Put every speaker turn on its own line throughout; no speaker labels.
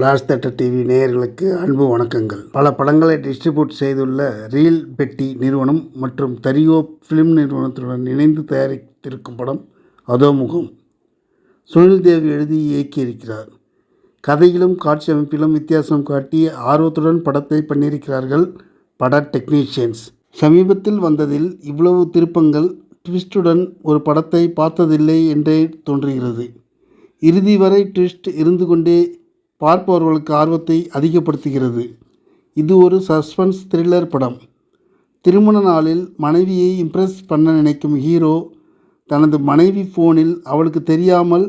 Flash தட்ட TV நேயர்களுக்கு அன்பு வணக்கங்கள். பல படங்களை டிஸ்ட்ரிபியூட் செய்துள்ள ரீல் பெட்டி நிறுவனம் மற்றும் தரியோ ஃபிலிம் நிறுவனத்துடன் இணைந்து தயாரித்திருக்கும் படம் அதோமுகம். சுனில் தேவ் எழுதி இயக்கியிருக்கிறார். கதையிலும் காட்சி அமைப்பிலும் வித்தியாசம் காட்டி ஆர்வத்துடன் படத்தை பண்ணியிருக்கிறார்கள் பட டெக்னீஷியன்ஸ் சமீபத்தில் வந்ததில் இவ்வளவு திருப்பங்கள் ட்விஸ்டுடன் ஒரு படத்தை பார்த்ததில்லை என்றே தோன்றுகிறது. இறுதி வரை ட்விஸ்ட் இருந்து கொண்டே பார்ப்பவர்களுக்கு ஆர்வத்தை அதிகப்படுத்துகிறது. இது ஒரு சஸ்பென்ஸ் த்ரில்லர் படம். திருமண நாளில் மனைவியை இம்ப்ரெஸ் பண்ண நினைக்கும் ஹீரோ தனது மனைவி ஃபோனில் அவளுக்கு தெரியாமல்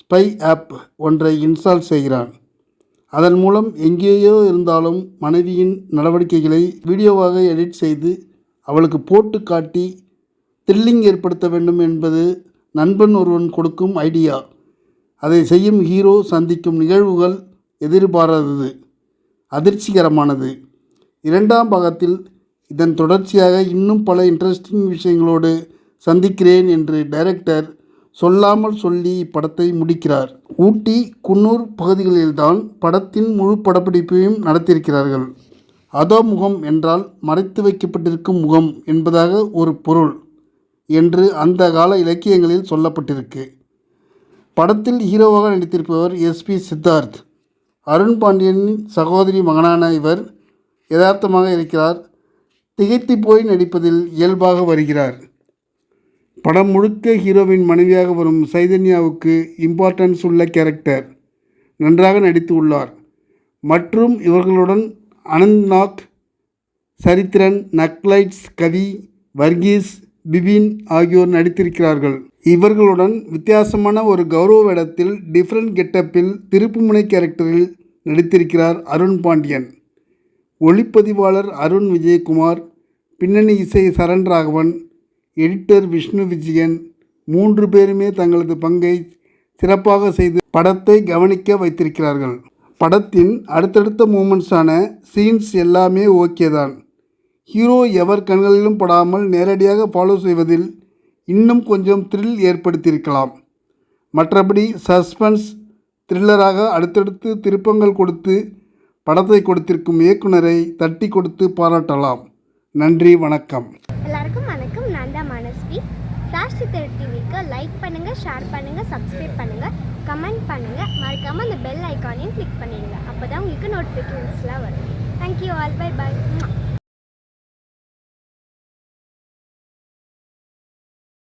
ஸ்பை ஆப் ஒன்றை இன்ஸ்டால் செய்கிறான். அதன் மூலம் எங்கேயோ இருந்தாலும் மனைவியின் நடவடிக்கைகளை வீடியோவாக எடிட் செய்து அவளுக்கு போட்டு காட்டி த்ரில்லிங் ஏற்படுத்த வேண்டும் என்பது நண்பன் ஒருவன் கொடுக்கும் ஐடியா. அதை செய்யும் ஹீரோ சந்திக்கும் நிகழ்வுகள் எதிர்பாராதது அதிர்ச்சிகரமானது. இரண்டாம் பாகத்தில் இதன் தொடர்ச்சியாக இன்னும் பல இன்ட்ரெஸ்டிங் விஷயங்களோடு சந்திக்கிறேன் என்று டைரக்டர் சொல்லாமல் சொல்லி இப்படத்தை முடிக்கிறார். ஊட்டி குன்னூர் பகுதிகளில்தான் படத்தின் முழு படப்பிடிப்பையும் நடத்தியிருக்கிறார்கள். அதோ முகம் என்றால் மறைத்து வைக்கப்பட்டிருக்கும் முகம் என்பதாக ஒரு பொருள் என்று அந்த கால இலக்கியங்களில் சொல்லப்பட்டிருக்கு. படத்தில் ஹீரோவாக நடித்திருப்பவர் எஸ்பி சித்தார்த். அருண் பாண்டியனின் சகோதரி மகனான இவர் யதார்த்தமாக இருக்கிறார். திகைத்து போய் நடிப்பதில் இயல்பாக வருகிறார். படம் முழுக்க ஹீரோவின் மனைவியாக வரும் சைதன்யாவுக்கு இம்பார்ட்டன்ஸ் உள்ள கேரக்டர் நன்றாக நடித்து உள்ளார். மற்றும் இவர்களுடன் அனந்த் நாக் சரித்திரன் நக்லைட்ஸ் கவி வர்கீஸ் பிபின் ஆகியோர் நடித்திருக்கிறார்கள். இவர்களுடன் வித்தியாசமான ஒரு கௌரவ வேடத்தில் டிஃப்ரெண்ட் கெட்டப்பில் திருப்புமுனை கேரக்டரில் நடித்திருக்கிறார் அருண் பாண்டியன். ஒளிப்பதிவாளர் அருண் விஜயகுமார் பின்னணி இசை சரண் ராகவன் எடிட்டர் விஷ்ணு விஜயன் மூன்று பேருமே தங்களது பங்கை சிறப்பாக செய்து படத்தை கவனிக்க வைத்திருக்கிறார்கள். படத்தின் அடுத்தடுத்த மூமெண்ட்ஸான சீன்ஸ் எல்லாமே ஓகே தான். ஹீரோ எவர் கண்களிலும் படாமல் நேரடியாக ஃபாலோ செய்வதில் இன்னும் கொஞ்சம் த்ரில் ஏற்படுத்தியிருக்கலாம். மற்றபடி சஸ்பென்ஸ் த்ரில்லராக அடுத்தடுத்து திருப்பங்கள் கொடுத்து படத்தை கொடுத்திருக்கும் இயக்குனரை தட்டி கொடுத்து பாராட்டலாம். நன்றி வணக்கம்.
எல்லாருக்கும் வணக்கம். நான் தான் மனஸ்வி. ஃப்ளாஷ் சித்தர் டிவிக்கு லைக் பண்ணுங்கள் ஷேர் பண்ணுங்கள் சப்ஸ்கிரைப் பண்ணுங்கள் கமெண்ட் பண்ணுங்கள் மறக்காமல் அந்த பெல் ஐக்கானையும் கிளிக் பண்ணிடுங்க. அப்போ தான் உங்களுக்கு நோட்டிஃபிகேஷன்ஸ்லாம் வரும். Thank you all by by